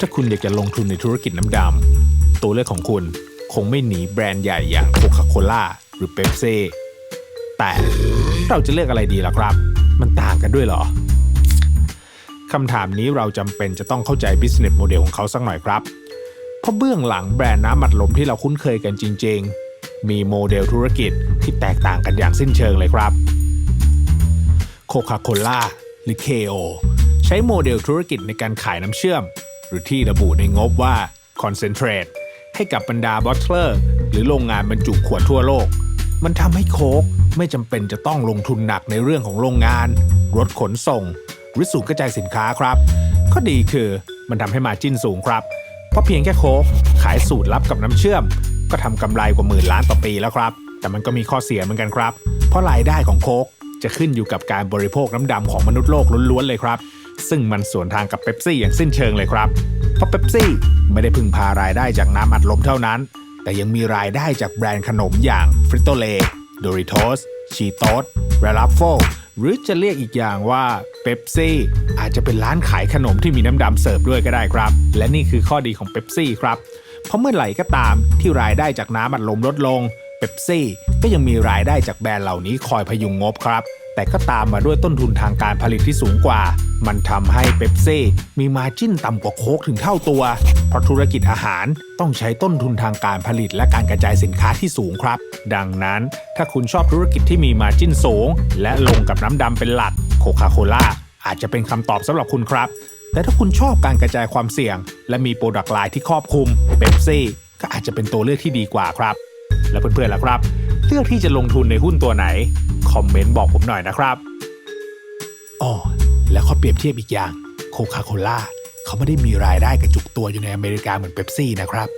ถ้าคุณอยากจะลงทุนในธุรกิจน้ำดำตัวเลือกของคุณคงไม่หนีแบรนด์ใหญ่อย่างโคคาโคล่าหรือเ e ปซีแต่เราจะเลือกอะไรดีล่ะครับ มันต่างกันด้วยเหรอคำถามนี้เราจำเป็นจะต้องเข้าใจ business model ของเขาสักหน่อยครับ เพราะเบื้องหลังแบรนด์น้ำอัดลมที่เราคุ้นเคยกันจริง ๆ มีโมเดลธุรกิจที่แตกต่างกันอย่างสิ้นเชิงเลยครับโคคาโคล่าหรือ KO ใช้โมเดลธุรกิจในการขายน้ำเชื่อม หรือที่ระบุในงบว่า Concentrate ให้กับบรรดาบอทเลอร์หรือโรงงานบรรจุขวดทั่วโลก มันทำให้โค้กไม่จำเป็นจะต้องลงทุนหนักในเรื่องของโรงงาน รถขนส่ง หรือศูนย์กระจายสินค้าครับ ข้อดีคือมันทำให้มาจิ้นสูงครับ เพราะเพียงแค่โค้กขายสูตรลับกับน้ำเชื่อม ก็ทำกำไรกว่าหมื่นล้านต่อปีแล้วครับ แต่มันก็มีข้อเสียเหมือนกันครับ เพราะรายได้ของโค้กจะขึ้นอยู่กับการบริโภคน้ำดำของมนุษย์โลกล้วนๆเลยครับ ซึ่งมันสวนทางกับเบปซี่อย่างสิ้นเชิงเลยครับ เพราะเบปซี่ไม่ได้พึ่งพารายได้จากน้ำอัดลมเท่านั้น แต่ยังมีรายได้จากแบรนด์ขนมอย่างฟริตโตเลโดริโตสชีโตสเรลัฟโฟหรือจะเรียกอีกอย่างว่าเบปซี่อาจจะเป็นร้านขายขนมที่มีน้ำดำเสิร์ฟด้วยก็ได้ครับ และนี่คือข้อดีของเบปซี่ครับ เพราะเมื่อไหร่ก็ตามที่รายได้จากน้ำอัดลมลดลงเบปซี่ก็ยังมีรายได้จากแบรนด์เหล่านี้คอยพยุงงบครับ แต่ก็ตามมาด้วยต้นทุนทางการผลิตที่สูงกว่า มันทำให้เบปซี่มีมาจิ้นต่ำกว่าโค้กถึงเท่าตัว เพราะธุรกิจอาหารต้องใช้ต้นทุนทางการผลิตและการกระจายสินค้าที่สูงครับ ดังนั้นถ้าคุณชอบธุรกิจที่มีมาจิ้นสูง และลงกับน้ำดำเป็นหลักโคคาโคล่าอาจจะเป็นคำตอบสำหรับคุณครับ แต่ถ้าคุณชอบการกระจายความเสี่ยง และมีโปรดักต์ไลน์ที่ครอบคลุมเบปซี่ก็อาจจะเป็นตัวเลือกที่ดีกว่าครับ และเพื่อนๆล่ะครับ เลือกที่จะลงทุนในหุ้นตัวไหน คอมเมนต์บอกผมหน่อยนะครับอ๋อแล้วข้อเปรียบเทียบอีกอย่างโคคาโคล่าเขาไม่ได้มีรายได้กระจุกตัวอยู่ในอเมริกาเหมือนเบปซี่นะครับ